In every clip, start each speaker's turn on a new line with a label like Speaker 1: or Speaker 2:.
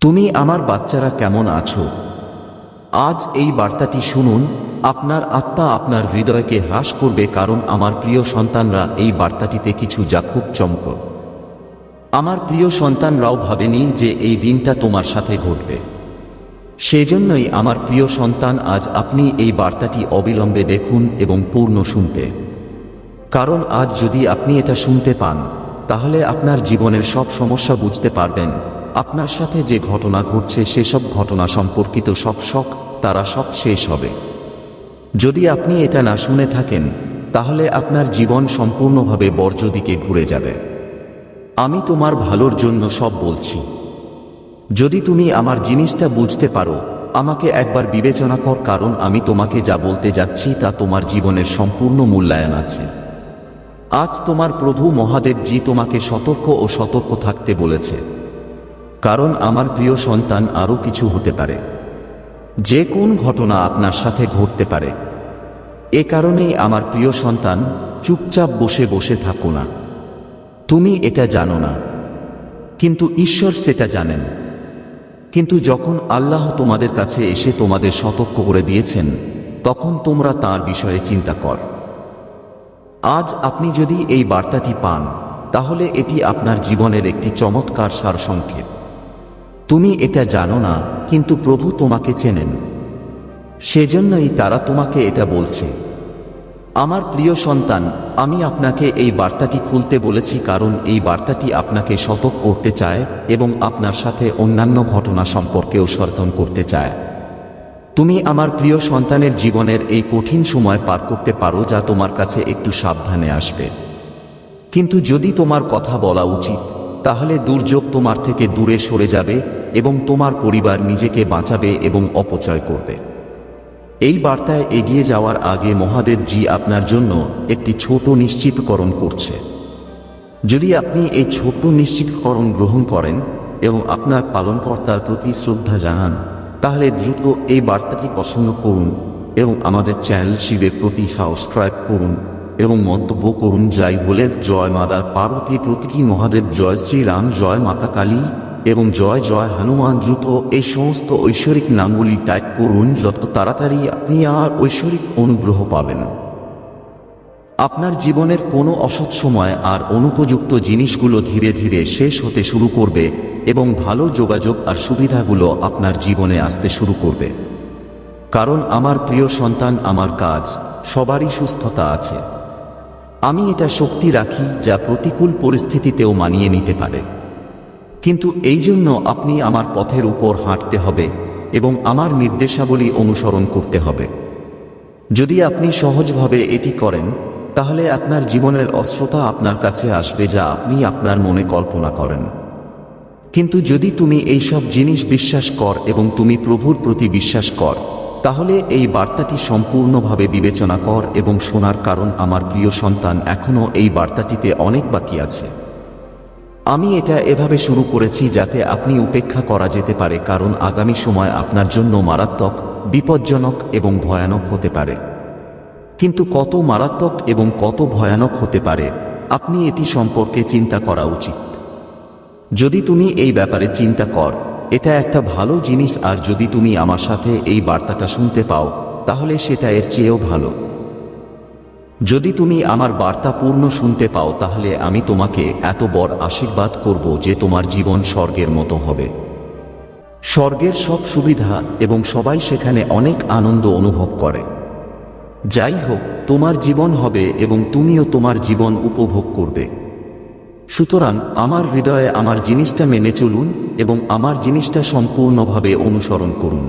Speaker 1: তুমি আমার বাচ্চারা কেমন আছো? আজ এই বার্তাটি শুনুন, আপনার আত্মা আপনার হৃদয়কে হ্রাস করবে কারণ আমার প্রিয় সন্তানরা এই বার্তাটিতে কিছু যা খুব চমক আমার প্রিয় সন্তানরাও ভাবেনি যে এই দিনটা তোমার সাথে ঘটবে। সেজন্যই আমার প্রিয় সন্তান, আজ আপনি এই বার্তাটি অবিলম্বে দেখুন এবং পূর্ণ শুনতে। কারণ আজ যদি আপনি এটা শুনতে পান, তাহলে আপনার জীবনের সব সমস্যা বুঝতে পারবেন। আপনার সাথে যে ঘটনা ঘটছে, সেসব ঘটনা সম্পর্কিত সব শখ, তারা সব শেষ হবে। যদি আপনি এটা না শুনে থাকেন, তাহলে আপনার জীবন সম্পূর্ণভাবে বর্জ্য দিকে ঘুরে যাবে। আমি তোমার ভালোর জন্য সব বলছি। যদি তুমি আমার জিনিসটা বুঝতে পারো, আমাকে একবার বিবেচনা কর, কারণ আমি তোমাকে যা বলতে যাচ্ছি, তা তোমার জীবনের সম্পূর্ণ মূল্যায়ন আছে। আজ তোমার প্রভু মহাদেবজি তোমাকে সতর্ক ও সতর্ক থাকতে বলেছে। কারণ আমার প্রিয় সন্তান আরও কিছু হতে পারে। যে কোন ঘটনা আপনার সাথে ঘটতে পারে। এ কারণেই আমার প্রিয় সন্তান চুপচাপ বসে বসে থাকো না। তুমি এটা জানো না। কিন্তু ঈশ্বর সেটা জানেন। কিন্তু যখন আল্লাহ তোমাদের কাছে এসে তোমাদের সতর্ক করে দিয়েছেন, তখন তোমরা তার বিষয়ে চিন্তা কর। আজ আপনি যদি এই বার্তাটি পান, তাহলে এটি আপনার জীবনের একটি চমৎকার সারসংক্ষেপ। তুমি এটা জানো না, কিন্তু প্রভু তোমাকে চেনেন। সেজন্যই তারা তোমাকে এটা বলছে। আমার প্রিয় সন্তান, আমি আপনাকে এই বার্তাটি খুলতে বলেছি কারণ এই বার্তাটি আপনাকে সতর্ক করতে চায় এবং আপনার সাথে অন্যান্য ঘটনা সম্পর্কেও সচেতন করতে চায়। তুমি আমার প্রিয় সন্তানের জীবনের এই কঠিন সময় পার করতে পারো যা তোমার কাছে একটু সাবধানে আসবে। কিন্তু যদি তোমার কথা বলা উচিত তাহলে দুর্যোগ তোমার থেকে দূরে সরে যাবে এবং তোমার পরিবার নিজেকে বাঁচাবে এবং অপচয় করবে। এই বার্তায় এগিয়ে যাওয়ার আগে মহাদেবজি আপনার জন্য একটি ছোট নিশ্চিতকরণ করছে। যদি আপনি এই ছোট নিশ্চিতকরণ গ্রহণ করেন এবং আপনার পালনকর্তার প্রতি শ্রদ্ধা জানান, তাহলে দ্রুত এই বার্তাটি পছন্দ করুন এবং আমাদের চ্যানেল শিবের প্রতি সাবস্ক্রাইব করুন। এবং মন্তব্য করুন যাই হলে জয় মাতা পার্বতী প্রতীকী মহাদেব, জয় শ্রীরাম, জয় মাতা কালী এবং জয় জয় হনুমান দ্রুত এই সমস্ত ঐশ্বরিক নামগুলি টাইপ করুন, যত তাড়াতাড়ি আপনি আর ঐশ্বরিক অনুগ্রহ পাবেন। আপনার জীবনের কোনো অসৎ সময় আর অনুপযুক্ত জিনিসগুলো ধীরে ধীরে শেষ হতে শুরু করবে এবং ভালো যোগাযোগ আর সুবিধাগুলো আপনার জীবনে আসতে শুরু করবে। কারণ আমার প্রিয় সন্তান, আমার কাজ, সবারই সুস্থতা আছে। আমি এটা শক্তি রাখি যা প্রতিকূল পরিস্থিতিতেও মানিয়ে নিতে পারে। কিন্তু এই জন্য আপনি আমার পথের উপর হাঁটতে হবে এবং আমার নির্দেশাবলী অনুসরণ করতে হবে। যদি আপনি সহজভাবে এটি করেন, তাহলে আপনার জীবনের অস্ত্রতা আপনার কাছে আসবে যা আপনি আপনার মনে কল্পনা করেন। কিন্তু যদি তুমি এই সব জিনিস বিশ্বাস কর এবং তুমি প্রভুর প্রতি বিশ্বাস কর তাহলে এই বার্তাটি সম্পূর্ণভাবে বিবেচনা কর এবং শোনার কারণ আমার প্রিয় সন্তান এখনও এই বার্তাটিতে অনেক বাকি আছে। আমি এটা এভাবে শুরু করেছি যাতে আপনি উপেক্ষা করা যেতে পারে কারণ আগামী সময় আপনার জন্য মারাত্মক, বিপজ্জনক এবং ভয়ানক হতে পারে। কিন্তু কত মারাত্মক এবং কত ভয়ানক হতে পারে, আপনি এটি সম্পর্কে চিন্তা করা উচিত। যদি তুমি এই ব্যাপারে চিন্তা কর এটা একটা ভালো জিনিস, আর যদি তুমি আমার সাথে এই বার্তাটা শুনতে পাও, তাহলে সেটা এর চেয়েও ভালো। যদি তুমি আমার বার্তা পূর্ণ শুনতে পাও, তাহলে আমি তোমাকে এত বড় আশীর্বাদ করব যে তোমার জীবন স্বর্গের মতো হবে। স্বর্গের সব সুবিধা এবং সবাই সেখানে অনেক আনন্দ অনুভব করে। যাই হোক, তোমার জীবন হবে এবং তুমিও তোমার জীবন উপভোগ করবে। সুতরাং আমার হৃদয়ে আমার জিনিসটা মেনে চলুন এবং আমার জিনিসটা সম্পূর্ণভাবে অনুসরণ করুন।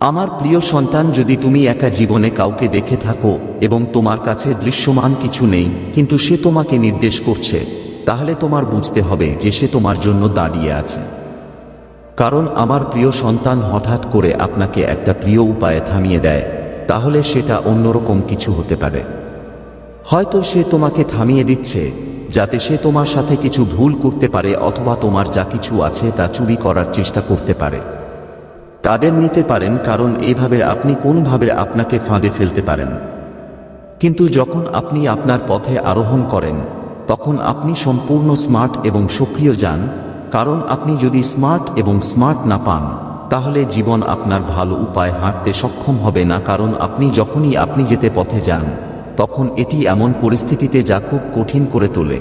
Speaker 1: আমার প্রিয় সন্তান, যদি তুমি একা জীবনে কাউকে দেখে থাকো এবং তোমার কাছে দৃশ্যমান কিছু নেই, কিন্তু সে তোমাকে নির্দেশ করছে, তাহলে তোমার বুঝতে হবে যে সে তোমার জন্য দাঁড়িয়ে আছে। কারণ আমার প্রিয় সন্তান হঠাৎ করে আপনাকে একটা প্রিয় উপায়ে থামিয়ে দেয়, তাহলে সেটা অন্যরকম কিছু হতে পারে। হয়তো সে তোমাকে থামিয়ে দিচ্ছে যাতে সে তোমার সাথে কিছু ভুল করতে পারে অথবা তোমার যা কিছু আছে তা চুরি করার চেষ্টা করতে পারে। তাদের নিতে পারেন, কারণ এভাবে আপনি কোনভাবে আপনাকে ফাঁদে ফেলতে পারেন। কিন্তু যখন আপনি আপনার পথে আরোহণ করেন, তখন আপনি সম্পূর্ণ স্মার্ট এবং সক্রিয় যান, কারণ আপনি যদি স্মার্ট এবং স্মার্ট না পান, তাহলে জীবন আপনার ভালো উপায় হাঁটতে সক্ষম হবে না, কারণ আপনি যখনই আপনি যেতে পথে যান তখন এটি এমন পরিস্থিতিতে যা খুব কঠিন করে তোলে।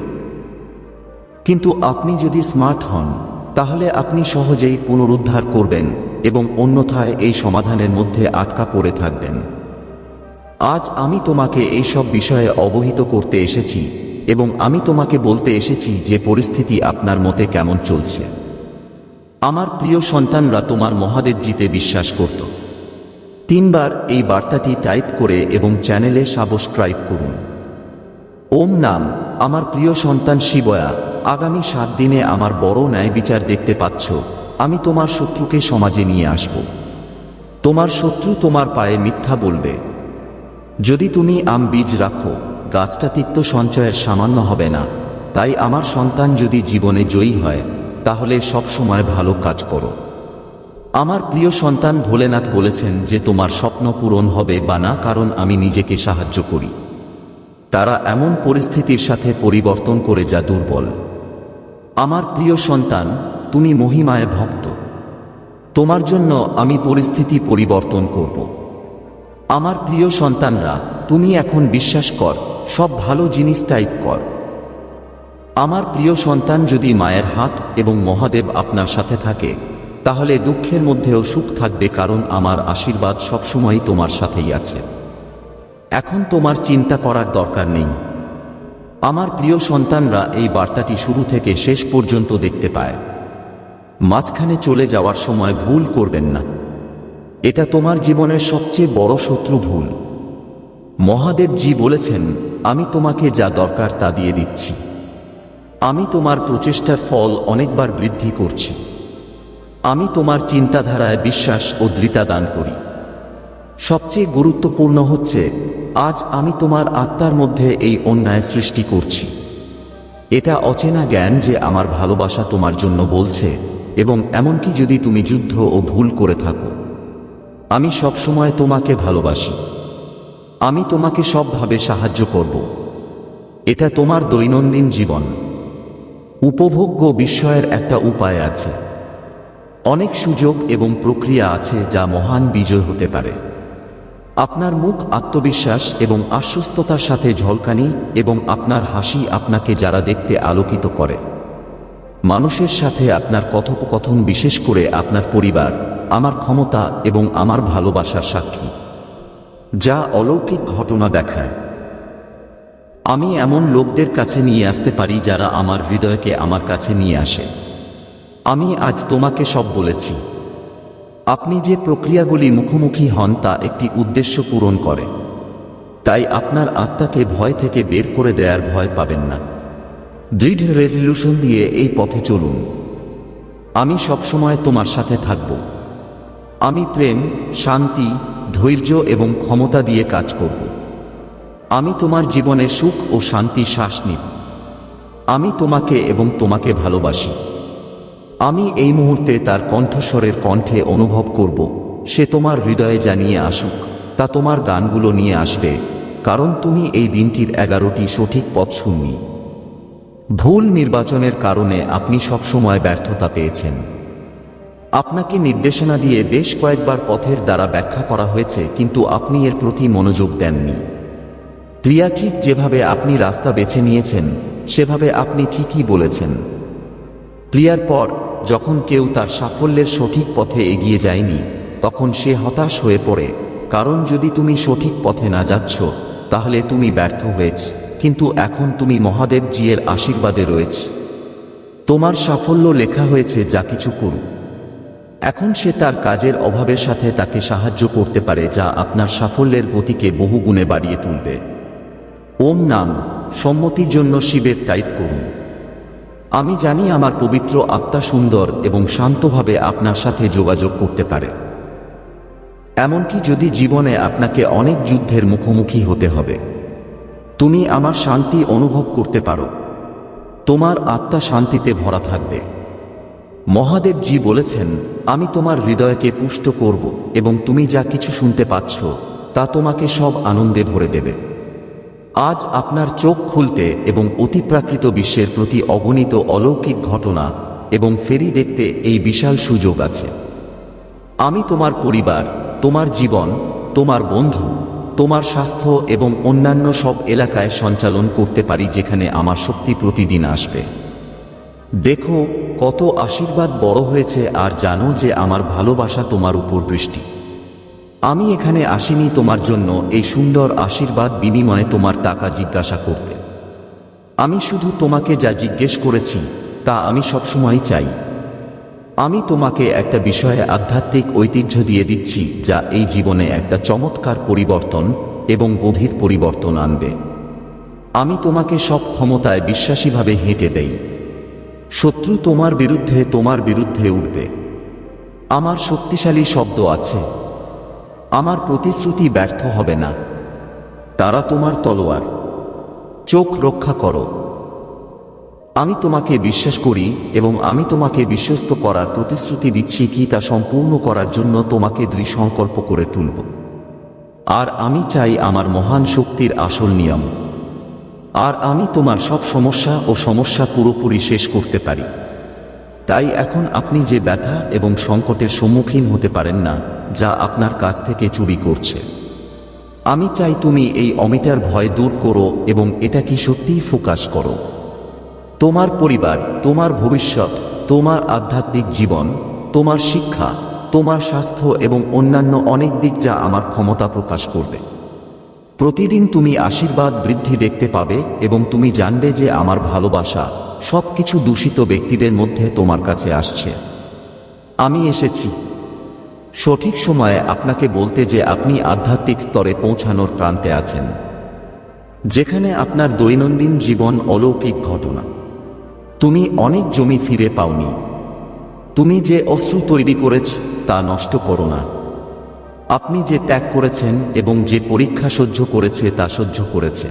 Speaker 1: কিন্তু আপনি যদি স্মার্ট হন, তাহলে আপনি সহজেই পুনরুদ্ধার করবেন এবং অন্যথায় এই সমাধানের মধ্যে আটকা পড়ে থাকবেন। আজ আমি তোমাকে এইসব বিষয়ে অবহিত করতে এসেছি এবং আমি তোমাকে বলতে এসেছি যে পরিস্থিতি আপনার মতে কেমন চলছে। আমার প্রিয় সন্তানরা তোমার মহাদেব জিতে বিশ্বাস করত। তিনবার এই বার্তাটি টাইপ করে এবং চ্যানেলে সাবস্ক্রাইব করুন। ওম নাম, আমার প্রিয় সন্তান শিবয়া, আগামী সাত দিনে আমার বড় ন্যায় বিচার দেখতে পাচ্ছ। আমি তোমার শত্রুকে সমাজে নিয়ে আসব। তোমার শত্রু তোমার পায়ে মিথ্যা বলবে। যদি তুমি আম বীজ রাখো, গাছটা তিক্ত সঞ্চয়ের সামান্য হবে না। তাই আমার সন্তান যদি জীবনে জয়ী হয়, তাহলে সব সময় ভালো কাজ করো। আমার প্রিয় সন্তান ভোলেনাথ বলেছেন যে তোমার স্বপ্ন পূরণ হবে বা না, কারণ আমি নিজেকে সাহায্য করি। তারা এমন পরিস্থিতির সাথে পরিবর্তন করে যা দুর্বল। আমার প্রিয় সন্তান, তুমি মহিমায় ভক্ত। তোমার জন্য আমি পরিস্থিতি পরিবর্তন করব। আমার প্রিয় সন্তানরা, তুমি এখন বিশ্বাস কর, সব ভালো জিনিস টাইপ কর। আমার প্রিয় সন্তান যদি মায়ের হাত এবং মহাদেব আপনার সাথে থাকে তাহলে দুঃখের মধ্যেও সুখ থাকবে কারণ আমার আশীর্বাদ সবসময় তোমার সাথেই আছে। এখন তোমার চিন্তা করার দরকার নেই। আমার প্রিয় সন্তানরা এই বার্তাটি শুরু থেকে শেষ পর্যন্ত দেখতে পায়। মাঝখানে চলে যাওয়ার সময় ভুল করবেন না। এটা তোমার জীবনের সবচেয়ে বড় শত্রু ভুল। মহাদেবজি বলেছেন, আমি তোমাকে যা দরকার তা দিয়ে দিচ্ছি। আমি তোমার প্রচেষ্টার ফল অনেকবার বৃদ্ধি করছি। আমি তোমার চিন্তাধারায় বিশ্বাস ও দৃতা দান করি। সবচেয়ে গুরুত্বপূর্ণ হচ্ছে, আজ আমি তোমার আত্মার মধ্যে এই অন্যায় সৃষ্টি করছি। এটা অচেনা জ্ঞান যে আমার ভালোবাসা তোমার জন্য বলছে, এবং এমনকি যদি তুমি যুদ্ধ ও ভুল করে থাকো, আমি সবসময় তোমাকে ভালোবাসি। আমি তোমাকে সবভাবে সাহায্য করব। এটা তোমার দৈনন্দিন জীবন। উপভোগ্য বিস্ময়ের একটা উপায় আছে। অনেক সুযোগ এবং প্রক্রিয়া আছে যা মহান বিজয় হতে পারে। আপনার মুখ আত্মবিশ্বাস এবং আশ্বস্ততার সাথে ঝলকানি এবং আপনার হাসি আপনাকে যারা দেখতে আলোকিত করে। মানুষের সাথে আপনার কথোপকথন বিশেষ করে আপনার পরিবার, আমার ক্ষমতা এবং আমার ভালোবাসার সাক্ষী, যা অলৌকিক ঘটনা দেখায়। আমি এমন লোকদের কাছে নিয়ে আসতে পারি যারা আমার হৃদয়কে আমার কাছে নিয়ে আসে। আমি আজ তোমাকে সব বলেছি। আপনি যে প্রক্রিয়াগুলি মুখোমুখি হন তা একটি উদ্দেশ্য পূরণ করে। তাই আপনার আত্মাকে ভয় থেকে বের করে দেয়ার ভয় পাবেন না। দৃঢ় রেজলিউশন দিয়ে এই পথে চলুন। আমি সবসময় তোমার সাথে থাকব। আমি প্রেম, শান্তি, ধৈর্য এবং ক্ষমতা দিয়ে কাজ করব। আমি তোমার জীবনে সুখ ও শান্তি শ্বাস নিব। আমি তোমাকে এবং তোমাকে ভালোবাসি। আমি এই মুহূর্তে তার কণ্ঠস্বরের কণ্ঠে অনুভব করব, সে তোমার হৃদয়ে জানিয়ে আসুক, তা তোমার গানগুলো নিয়ে আসবে, কারণ তুমি এই দিনটির এগারোটি সঠিক পথ শুননি। ভুল নির্বাচনের কারণে আপনি সবসময় ব্যর্থতা পেয়েছেন। আপনাকে নির্দেশনা দিয়ে বেশ কয়েকবার পথের দ্বারা ব্যাখ্যা করা হয়েছে, কিন্তু আপনি এর প্রতি মনোযোগ দেননি। প্রিয়া ঠিক যেভাবে আপনি রাস্তা বেছে নিয়েছেন, সেভাবে আপনি ঠিকই বলেছেন। প্রিয়ার পর, যখন কেউ তার সাফল্যের সঠিক পথে এগিয়ে যায়নি, তখন সে হতাশ হয়ে পড়ে। কারণ যদি তুমি সঠিক পথে না যাচ্ছ, তাহলে তুমি ব্যর্থ হয়েছ। কিন্তু এখন তুমি মহাদেব জিয়ের আশীর্বাদে রয়েছ। তোমার সাফল্য লেখা হয়েছে, যা কিছু করুক। এখন সে তার কাজের অভাবের সাথে তাকে সাহায্য করতে পারে, যা আপনার সাফল্যের গতিকে বহুগুণে বাড়িয়ে তুলবে। ওম নাম। সম্মতির জন্য শিবের টাইপ করুন। আমি জানি আমার পবিত্র আত্মা সুন্দর এবং শান্তভাবে আপনার সাথে যোগাযোগ করতে পারে। এমনকি যদি জীবনে আপনাকে অনেক যুদ্ধের মুখোমুখি হতে হবে, তুমি আমার শান্তি অনুভব করতে পারো। তোমার আত্মা শান্তিতে ভরা থাকবে। মহাদেবজি বলেছেন, আমি তোমার হৃদয়কে পুষ্ট করব এবং তুমি যা কিছু শুনতে পাচ্ছ, তা তোমাকে সব আনন্দে ভরে দেবে। আজ আপনার চোখ খুলতে এবং অতিপ্রাকৃত বিশ্বের প্রতি অগণিত অলৌকিক ঘটনা এবং ফেরি দেখতে এই বিশাল সুযোগ আছে। আমি তোমার পরিবার, তোমার জীবন, তোমার বন্ধু, তোমার স্বাস্থ্য এবং অন্যান্য সব এলাকায় সঞ্চালন করতে পারি যেখানে আমার শক্তি প্রতিদিন আসবে। দেখো কত আশীর্বাদ বড় হয়েছে আর জানো যে আমার ভালোবাসা তোমার উপর বৃষ্টি। আমি এখানে আসিনি তোমার জন্য এই সুন্দর আশীর্বাদ বিনিময়ে তোমার টাকা জিজ্ঞাসা করতে। আমি শুধু তোমাকে যা জিজ্ঞেস করেছি, তা আমি সবসময় চাই। আমি তোমাকে একটা বিষয়ে আধ্যাত্মিক ঐতিহ্য দিয়ে দিচ্ছি, যা এই জীবনে একটা চমৎকার পরিবর্তন এবং গভীর পরিবর্তন আনবে। আমি তোমাকে সব ক্ষমতায় বিশ্বাসীভাবে হেঁটে দেই। শত্রু তোমার বিরুদ্ধে তোমার বিরুদ্ধে উঠবে। আমার শক্তিশালী শব্দ আছে। আমার প্রতিশ্রুতি ব্যর্থ হবে না। তারা তোমার তলোয়ার। চোখ রক্ষা করো। আমি তোমাকে বিশ্বাস করি এবং আমি তোমাকে বিশ্বস্ত করার প্রতিশ্রুতি দিচ্ছি কি তা সম্পূর্ণ করার জন্য তোমাকে দৃঢ়সংকল্প করে তুলব। আর আমি চাই আমার মহান শক্তির আসল নিয়ম। আর আমি তোমার সব সমস্যা ও সমস্যা পুরোপুরি শেষ করতে পারি। তাই এখন আপনি যে ব্যথা এবং সংকটের সম্মুখীন হতে পারেন না যা আপনার কাছ থেকে চুরি করছে। আমি চাই তুমি এই অমিতার ভয় দূর করো এবং এটা কি সত্যিই ফোকাস করো। তোমার পরিবার, তোমার ভবিষ্যৎ, তোমার আধ্যাত্মিক জীবন, তোমার শিক্ষা, তোমার স্বাস্থ্য এবং অন্যান্য অনেক দিক যা আমার ক্ষমতা প্রকাশ করবে। প্রতিদিন তুমি আশীর্বাদ বৃদ্ধি দেখতে পাবে এবং তুমি জানবে যে আমার ভালোবাসা সব কিছু দূষিত ব্যক্তিদের মধ্যে তোমার কাছে আসছে। আমি এসেছি। সঠিক সময়ে আপনাকে বলতে যে আপনি আধ্যাত্মিক স্তরে পৌঁছানোর প্রান্তে আছেন। যেখানে আপনার দৈনন্দিন জীবন অলৌকিক ঘটনা। তুমি অনেক জমি ফিরে পাওনি। তুমি যে অশ্রু তৈরি করেছ, তা নষ্ট করো না। আপনি যে ত্যাগ করেছেন এবং যে পরীক্ষা সহ্য করেছে, তা সহ্য করেছে।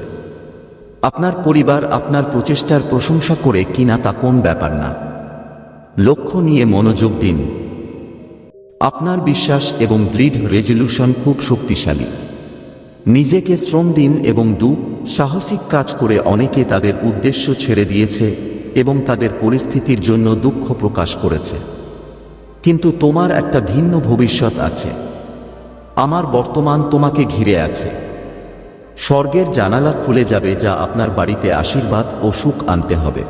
Speaker 1: আপনার পরিবার আপনার প্রচেষ্টার প্রশংসা করে কিনা, তা কোন ব্যাপার না। লক্ষ্য নিয়ে মনোযোগ দিন। আপনার বিশ্বাস এবং দৃঢ় রেজলিউশন খুব শক্তিশালী। নিজেকে শ্রম দিন এবং দু, সাহসিক কাজ করে অনেকে তাদের উদ্দেশ্য ছেড়ে দিয়েছে এবং তাদের পরিস্থিতির জন্য দুঃখ প্রকাশ করেছে। কিন্তু তোমার একটা ভিন্ন ভবিষ্যৎ আছে। আমার বর্তমান তোমাকে ঘিরে আছে। স্বর্গের জানালা খুলে যাবে যা আপনার বাড়িতে আশীর্বাদ ও সুখ আনতে হবে।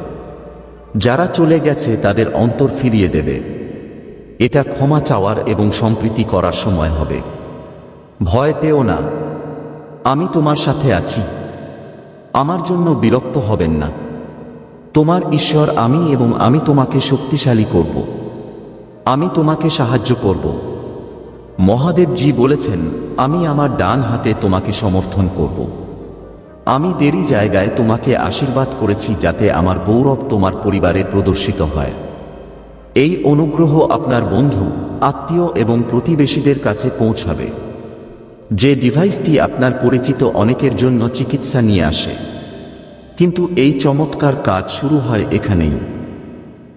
Speaker 1: যারা চলে গেছে তাদের অন্তর ফিরিয়ে দেবে। এটা ক্ষমা চাওয়ার এবং সম্প্রীতি করার সময় হবে। ভয় পেও না। আমি তোমার সাথে আছি। আমার জন্য বিরক্ত হবেন না। তোমার ঈশ্বর আমি এবং আমি তোমাকে শক্তিশালী করব। আমি তোমাকে সাহায্য করব। মহাদেবজি বলেছেন, আমি আমার ডান হাতে তোমাকে সমর্থন করব। আমি দেরি জায়গায় তোমাকে আশীর্বাদ করেছি যাতে আমার গৌরব তোমার পরিবারে প্রদর্শিত হয়। এই অনুগ্রহ আপনার বন্ধু, আত্মীয় এবং প্রতিবেশীদের কাছে পৌঁছাবে। যে ডিভাইসটি আপনার পরিচিত অনেকের জন্য চিকিৎসা নিয়ে আসে। কিন্তু এই চমৎকার কাজ শুরু হয় এখানেই।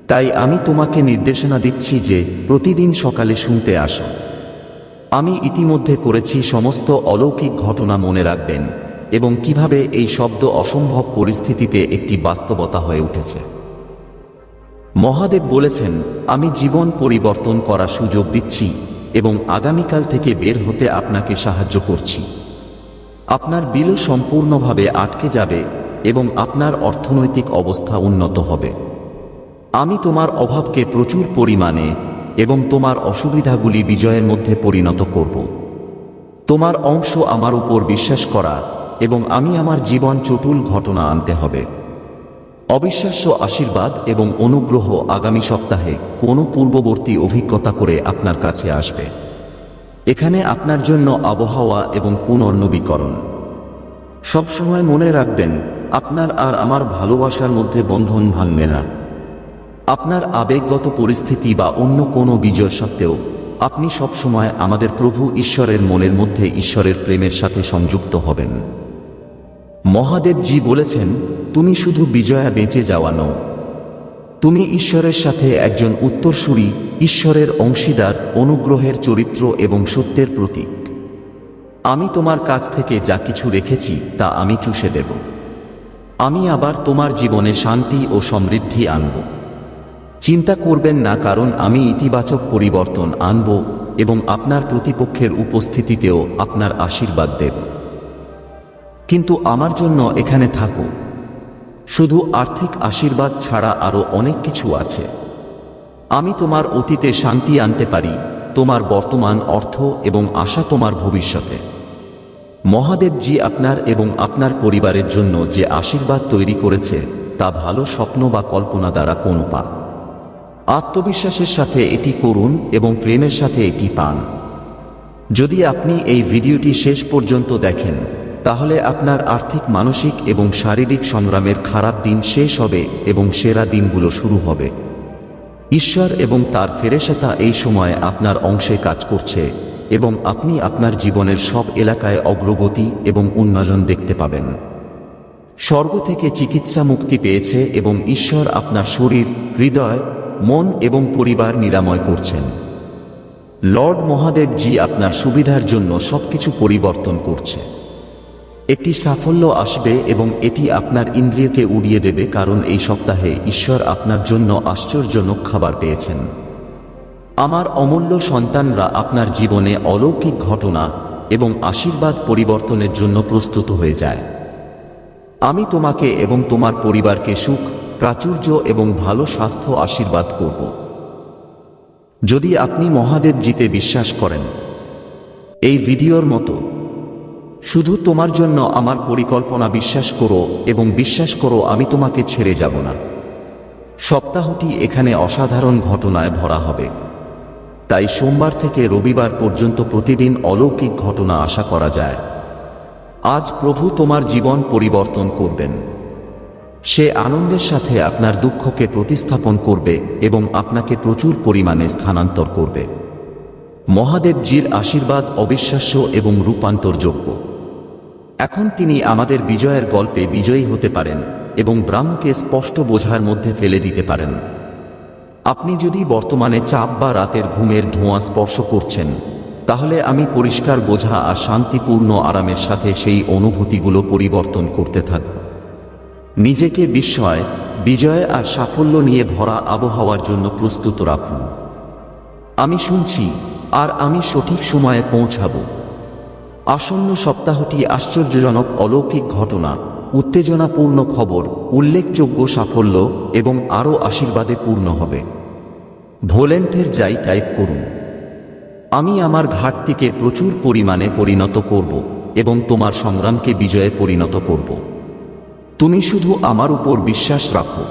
Speaker 1: তাই আমি তোমাকে নির্দেশনা দিচ্ছি যে প্রতিদিন সকালে শুনতে আসো। আমি ইতিমধ্যে করেছি সমস্ত অলৌকিক ঘটনা মনে রাখবেন এবং কীভাবে এই শব্দ অসম্ভব পরিস্থিতিতে একটি বাস্তবতা হয়ে উঠেছে। মহাদেব বলেছেন, আমি জীবন পরিবর্তন করার সুযোগ দিচ্ছি এবং আগামীকাল থেকে বের হতে আপনাকে সাহায্য করছি। আপনার বিল সম্পূর্ণভাবে আটকে যাবে এবং আপনার অর্থনৈতিক অবস্থা উন্নত হবে। আমি তোমার অভাবকে প্রচুর পরিমাণে এবং তোমার অসুবিধাগুলি বিজয়ের মধ্যে পরিণত করব। তোমার অংশ আমার উপর বিশ্বাস করা এবং আমি আমার জীবন চটুল ঘটনা আনতে হবে। অবিশ্বাস্য আশীর্বাদ এবং অনুগ্রহ আগামী সপ্তাহে কোনো পূর্ববর্তী অভিজ্ঞতা করে আপনার কাছে আসবে। এখানে আপনার জন্য আবহাওয়া এবং পুনর্নবীকরণ। সবসময় মনে রাখবেন, আপনার আর আমার ভালোবাসার মধ্যে বন্ধন ভাঙবে না। আপনার আবেগগত পরিস্থিতি বা অন্য কোনো বিজয় সত্ত্বেও আপনি সবসময় আমাদের প্রভু ঈশ্বরের মনের মধ্যে ঈশ্বরের প্রেমের সাথে সংযুক্ত হবেন। মহাদেবজি বলেছেন, তুমি শুধু বিজয়া বেঁচে যাওয়া নও। তুমি ঈশ্বরের সাথে একজন উত্তরসূরি, ঈশ্বরের অংশীদার, অনুগ্রহের চরিত্র এবং সত্যের প্রতীক। আমি তোমার কাছ থেকে যা কিছু রেখেছি, তা আমি চুষে দেব। আমি আবার তোমার জীবনে শান্তি ও সমৃদ্ধি আনব। চিন্তা করবেন না, কারণ আমি ইতিবাচক পরিবর্তন আনব এবং আপনার প্রতিপক্ষের উপস্থিতিতেও আপনার আশীর্বাদ দেব। কিন্তু আমার জন্য এখানে থাকো। শুধু আর্থিক আশীর্বাদ ছাড়া আরও অনেক কিছু আছে। আমি তোমার অতীতে শান্তি আনতে পারি, তোমার বর্তমান অর্থ এবং আশা তোমার ভবিষ্যতে। মহাদেবজি আপনার এবং আপনার পরিবারের জন্য যে আশীর্বাদ তৈরি করেছে, তা ভালো স্বপ্ন বা কল্পনা দ্বারা কোন পা। আত্মবিশ্বাসের সাথে এটি করুন এবং প্রেমের সাথে এটি পান। যদি আপনি এই ভিডিওটি শেষ পর্যন্ত দেখেন তাহলে আপনার আর্থিক, মানসিক এবং শারীরিক সংগ্রামের খারাপ দিন শেষ হবে এবং সেরা দিনগুলো শুরু হবে। ঈশ্বর এবং তার ফেরেশাতা এই সময় আপনার অংশে কাজ করছে এবং আপনি আপনার জীবনের সব এলাকায় অগ্রগতি এবং উন্নয়ন দেখতে পাবেন। স্বর্গ থেকে চিকিৎসা মুক্তি পেয়েছে এবং ঈশ্বর আপনার শরীর, হৃদয়, মন এবং পরিবার নিরাময় করছেন। লর্ড মহাদেবজি আপনার সুবিধার জন্য সবকিছু পরিবর্তন করছে। একটি সাফল্য আসবে এবং এটি আপনার ইন্দ্রিয়কে উড়িয়ে দেবে কারণ এই সপ্তাহে ঈশ্বর আপনার জন্য আশ্চর্যজনক খাবার পেয়েছেন। আমার অমূল্য সন্তানরা আপনার জীবনে অলৌকিক ঘটনা এবং আশীর্বাদ পরিবর্তনের জন্য প্রস্তুত হয়ে যায়। আমি তোমাকে এবং তোমার পরিবারকে সুখ, প্রাচুর্য এবং ভালো স্বাস্থ্য আশীর্বাদ করব। যদি আপনি মহাদেব জিতে বিশ্বাস করেন, এই ভিডিওর মতো শুধু তোমার জন্য আমার পরিকল্পনা বিশ্বাস করো এবং বিশ্বাস করো আমি তোমাকে ছেড়ে যাব না। সপ্তাহটি এখানে অসাধারণ ঘটনায় ভরা হবে। তাই সোমবার থেকে রবিবার পর্যন্ত প্রতিদিন অলৌকিক ঘটনা আশা করা যায়। আজ প্রভু তোমার জীবন পরিবর্তন করবেন। সে আনন্দের সাথে আপনার দুঃখকে প্রতিস্থাপন করবে এবং আপনাকে প্রচুর পরিমাণে স্থানান্তর করবে। মহাদেবজির আশীর্বাদ অবিশ্বাস্য এবং রূপান্তরযোগ্য। এখন তিনি আমাদের বিজয়ের গল্পে বিজয়ী হতে পারেন এবং ব্রাহ্মকে স্পষ্ট বোঝার মধ্যে ফেলে দিতে পারেন। আপনি যদি বর্তমানে চাপ বা রাতের ঘুমের ধোঁয়া স্পর্শ করছেন, তাহলে আমি পরিষ্কার বোঝা আর শান্তিপূর্ণ আরামের সাথে সেই অনুভূতিগুলো পরিবর্তন করতে থাকব নিজেকে বিস্ময়, বিজয় আর সাফল্য নিয়ে ভরা আবহাওয়ার জন্য প্রস্তুত রাখুন। আমি শুনছি আর আমি সঠিক সময়ে পৌঁছাবো। আসন্ন সপ্তাহটি আশ্চর্যজনক অলৌকিক ঘটনা, উত্তেজনাপূর্ণ খবর, উল্লেখযোগ্য সাফল্য এবং আরও আশীর্বাদে পূর্ণ হবে। ভোলেন্থের যাই টাইপ করুন। আমি আমার ঘাটতিকে প্রচুর পরিমাণে পরিণত করব এবং তোমার সংগ্রামকে বিজয়ে পরিণত করব। তুমি শুধু আমার উপর বিশ্বাস রাখো।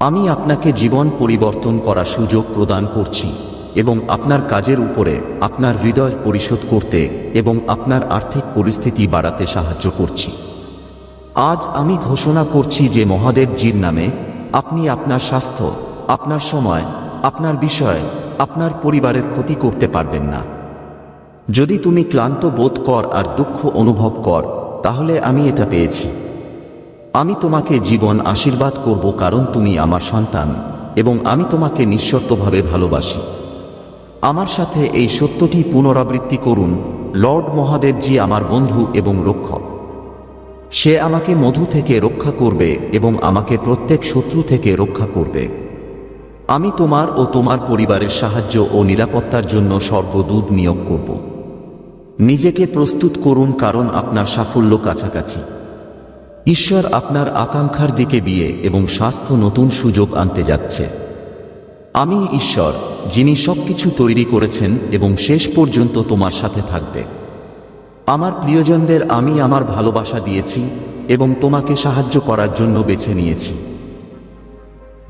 Speaker 1: আমি আপনাকে জীবন পরিবর্তন করার সুযোগ প্রদান করছি। এবং আপনার কাজের উপরে আপনার হৃদয় পরিশোধ করতে এবং আপনার আর্থিক পরিস্থিতি বাড়াতে সাহায্য করছি। আজ আমি ঘোষণা করছি যে মহাদেবজির নামে আপনি আপনার স্বাস্থ্য, আপনার সময়, আপনার বিষয়, আপনার পরিবারের ক্ষতি করতে পারবেন না। যদি তুমি ক্লান্ত বোধ কর আর দুঃখ অনুভব কর, তাহলে আমি এটা পেয়েছি। আমি তোমাকে জীবন আশীর্বাদ করব কারণ তুমি আমার সন্তান এবং আমি তোমাকে নিঃশর্তভাবে ভালোবাসি। আমার সাথে এই সত্যটি পুনরাবৃত্তি করুন, লর্ড মহাদেবজি আমার বন্ধু এবং রক্ষক। সে আমাকে মধু থেকে রক্ষা করবে এবং আমাকে প্রত্যেক শত্রু থেকে রক্ষা করবে। আমি তোমার ও তোমার পরিবারের সাহায্য ও নিরাপত্তার জন্য সর্বদূত নিয়োগ করব। নিজেকে প্রস্তুত করুন কারণ আপনার সাফল্য কাছাকাছি। ঈশ্বর আপনার আকাঙ্ক্ষার দিকে বিয়ে এবং স্বাস্থ্য নতুন সুযোগ আনতে যাচ্ছে। আমি ঈশ্বর, যিনি সবকিছু তৈরি করেছেন এবং শেষ পর্যন্ত তোমার সাথে থাকবে। আমার প্রিয়জনদের আমি আমার ভালোবাসা দিয়েছি এবং তোমাকে সাহায্য করার জন্য বেছে নিয়েছি।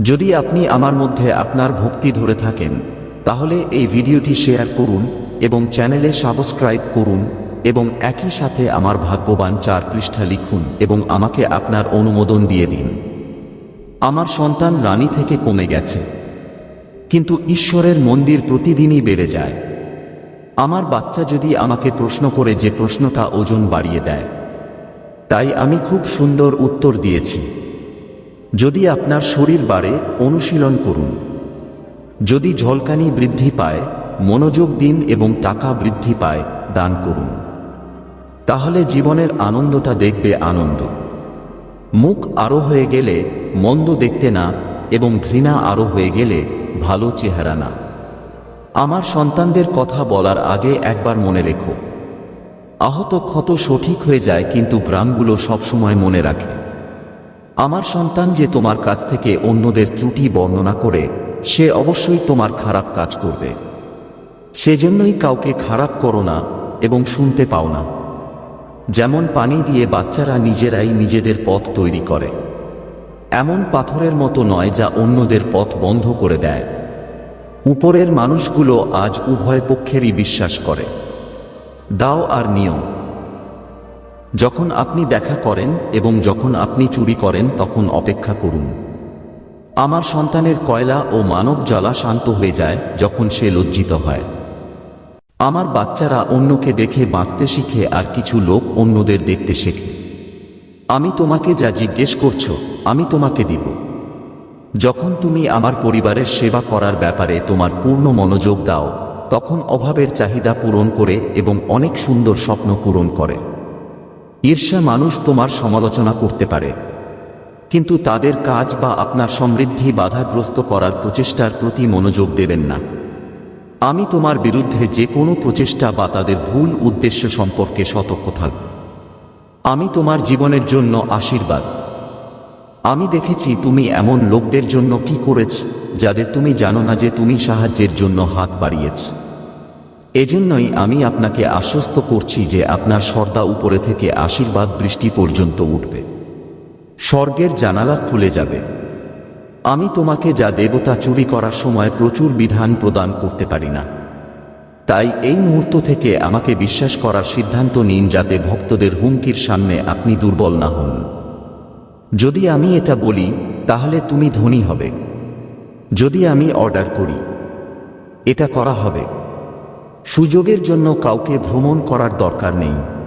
Speaker 1: যদি আপনি আমার মধ্যে আপনার ভক্তি ধরে থাকেন, তাহলে এই ভিডিওটি শেয়ার করুন এবং চ্যানেলে সাবস্ক্রাইব করুন এবং একই সাথে আমার ভাগ্যবান চার পৃষ্ঠা লিখুন এবং আমাকে আপনার অনুমোদন দিয়ে দিন। আমার সন্তান রানী থেকে কমে গেছে। কিন্তু ঈশ্বরের মন্দির প্রতিদিনই বেড়ে যায়। আমার বাচ্চা যদি আমাকে প্রশ্ন করে যে প্রশ্নটা ওজন বাড়িয়ে দেয়, তাই আমি খুব সুন্দর উত্তর দিয়েছি। যদি আপনার শরীর বাড়ে, অনুশীলন করুন। যদি ঝলকানি বৃদ্ধি পায়, মনোযোগ দিন এবং টাকা বৃদ্ধি পায়, দান করুন। তাহলে জীবনের আনন্দটা দেখবে আনন্দ। মুখ আরও হয়ে গেলে, মন্দ দেখতে না এবং ঘৃণা আরও হয়ে গেলে ভালো চেহারা না। আমার সন্তানদের কথা বলার আগে একবার মনে রেখো। আহত ক্ষত সঠিক হয়ে যায় কিন্তু গ্রামগুলো সবসময় মনে রাখে। আমার সন্তান যে তোমার কাছ থেকে অন্যদের ত্রুটি বর্ণনা করে, সে অবশ্যই তোমার খারাপ কাজ করবে। সেজন্যই কাউকে খারাপ করো না এবং শুনতে পাও না। যেমন পানি দিয়ে বাচ্চারা নিজেরাই নিজেদের পথ তৈরি করে। এমন পাথরের মতো নয় যা অন্যদের পথ বন্ধ করে দেয়। উপরের মানুষগুলো আজ উভয় পক্ষেরই বিশ্বাস করে। দাও আর নিও যখন আপনি দেখা করেন এবং যখন আপনি চুরি করেন, তখন অপেক্ষা করুন। আমার সন্তানের কয়লা ও মানব জ্বালা শান্ত হয়ে যায় যখন সে লজ্জিত হয়। আমার বাচ্চারা অন্যকে দেখে বাঁচতে শিখে আর কিছু লোক অন্যদের দেখতে শেখে। আমি তোমাকে যা জিজ্ঞেস করছ, আমি তোমাকে দিব। যখন তুমি আমার পরিবারের সেবা করার ব্যাপারে তোমার পূর্ণ মনোযোগ দাও, তখন অভাবের চাহিদা পূরণ করে এবং অনেক সুন্দর স্বপ্ন পূরণ করে। ঈর্ষা মানুষ তোমার সমালোচনা করতে পারে। কিন্তু তাদের কাজ বা আপনার সমৃদ্ধি বাধাগ্রস্ত করার প্রচেষ্টার প্রতি মনোযোগ দেবেন না। আমি তোমার বিরুদ্ধে যে কোনো প্রচেষ্টা বা তাদের ভুল উদ্দেশ্য সম্পর্কে সতর্ক থাকব। আমি তোমার জীবনের জন্য আশীর্বাদ। আমি দেখেছি তুমি এমন লোকদের জন্য কি করেছ, যাদের তুমি জানো না যে তুমি সাহায্যের জন্য হাত বাড়িয়েছ। এজন্যই আমি আপনাকে আশ্বস্ত করছি যে আপনার সর্দা উপরে থেকে আশীর্বাদ বৃষ্টি পর্যন্ত উঠবে। স্বর্গের জানালা খুলে যাবে। আমি তোমাকে যা দেবতা চুরি করার সময় প্রচুর বিধান প্রদান করতে পারি না। তাই এই মুহূর্ত থেকে আমাকে বিশ্বাস করার সিদ্ধান্ত নিন যাতে ভক্তদের হুমকির সামনে আপনি দুর্বল না হন। যদি আমি এটা বলি, তাহলে তুমি ধনী হবে। যদি আমি অর্ডার করি, এটা করা হবে। সুযোগের জন্য কাউকে ভ্রমণ করার দরকার নেই।